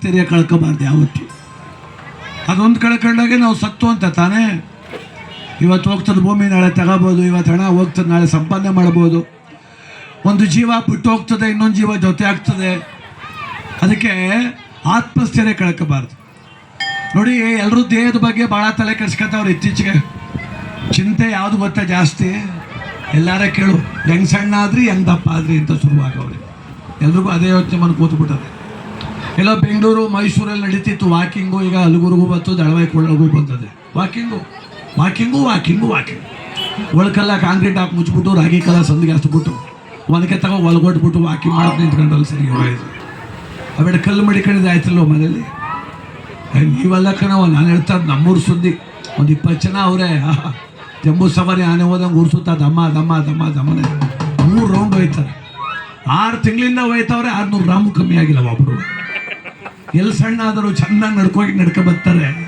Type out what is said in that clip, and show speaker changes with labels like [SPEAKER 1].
[SPEAKER 1] ಆತ್ಮಸ್ಥೈರ್ಯ ಕಳ್ಕೊಬಾರ್ದು ಯಾವತ್ತು. ಅದೊಂದು ಕಳ್ಕೊಂಡಾಗೆ ನಾವು ಸತ್ತು ಅಂತ ತಾನೇ? ಇವತ್ತು ಹೋಗ್ತದೆ ಭೂಮಿ, ನಾಳೆ ತಗೋಬೋದು, ಇವತ್ತು ಹಣ ಹೋಗ್ತದೆ, ನಾಳೆ ಸಂಪಾದನೆ ಮಾಡ್ಬೋದು. ಒಂದು ಜೀವ ಬಿಟ್ಟು ಹೋಗ್ತದೆ, ಇನ್ನೊಂದು ಜೀವ ಜೊತೆ ಆಗ್ತದೆ. ಅದಕ್ಕೆ ಆತ್ಮಸ್ಥೈರ್ಯ ಕಳ್ಕೋಬಾರ್ದು. ನೋಡಿ ಎಲ್ಲರೂ ದೇಹದ ಬಗ್ಗೆ ಭಾಳ ತಲೆ ಕೆಡ್ಸ್ಕೊತಾವ್ರು ಇತ್ತೀಚೆಗೆ. ಚಿಂತೆ ಯಾವುದು ಗೊತ್ತಾ ಜಾಸ್ತಿ? ಎಲ್ಲಾರ ಕೇಳು. ಹೆಂಗ್ ಸಣ್ಣ ಆದ್ರಿ, ಹೆಂಗ್ ದಪ್ಪ ಆದ್ರಿ ಅಂತ ಶುರುವಾಗವ್ರಿ. ಎಲ್ರಿಗೂ ಅದೇ ಯೋಚನೆ ಮನ ಕೂತ್ಬಿಟ್ಟದೆ. ಎಲ್ಲ ಬೆಂಗಳೂರು, ಮೈಸೂರಲ್ಲಿ ನಡೀತಿತ್ತು ವಾಕಿಂಗು, ಈಗ ಹಲಗುರಿಗೂ ಬಂತು ದಳವಾಯಿಕೊಳ್ಳಗೂ ಬಂದದೆ. Walking walking walking, walking. ಒಳಕಲ್ಲ concrete ಹಾಕಿ ಮುಚ್ಚಿಬಿಟ್ಟು, ರಾಗಿ ಕಲ್ಲ ಸಂದಿಗೆ ಹಚ್ಬಿಟ್ಟು ಒನಕೆ ತಗೋ ಒಳಗೊಟ್ಬಿಟ್ಟು ವಾಕಿಂಗ್ ಮಾಡೋದು ನಿಂತ್ಕೊಂಡಲ್ಲ ಸರಿ ಅವೆಡ ಕಲ್ಲು ಮಡಿಕೊಂಡಿದ್ದು ಆಯ್ತಲ್ವ ಮನೇಲಿ ನೀವೆಲ್ಲ ಕಣವ ನಾನು ಹೇಳ್ತಾ ನಮ್ಮೂರು ಸುದ್ದಿ. ಒಂದು ಇಪ್ಪತ್ತು ಜನ ಅವರೇ ಜಂಬೂ ಸವಾರಿ ಆನೆ ಹೋದಂಗೆ ಉರ್ಸುತ್ತಾ, ದಮ್ಮ ದಮ್ಮ ದಮ್ಮ, ದಮ್ಮನೆ. ಮೂರು ರೌಂಡ್ ಹೋಯ್ತಾರೆ. ಆರು ತಿಂಗಳಿಂದ ಹೋಯ್ತವ್ರೆ, ಆರ್ನೂರು ರಾಮು ಕಮ್ಮಿ ಆಗಿಲ್ಲ ಒಬ್ಬರು ಎಲ್ಲಿ ಸಣ್ಣ ಆದರೂ ಚೆನ್ನಾಗಿ ನಡ್ಕೋಗಿ ನಡ್ಕೊ ಬರ್ತಾರೆ.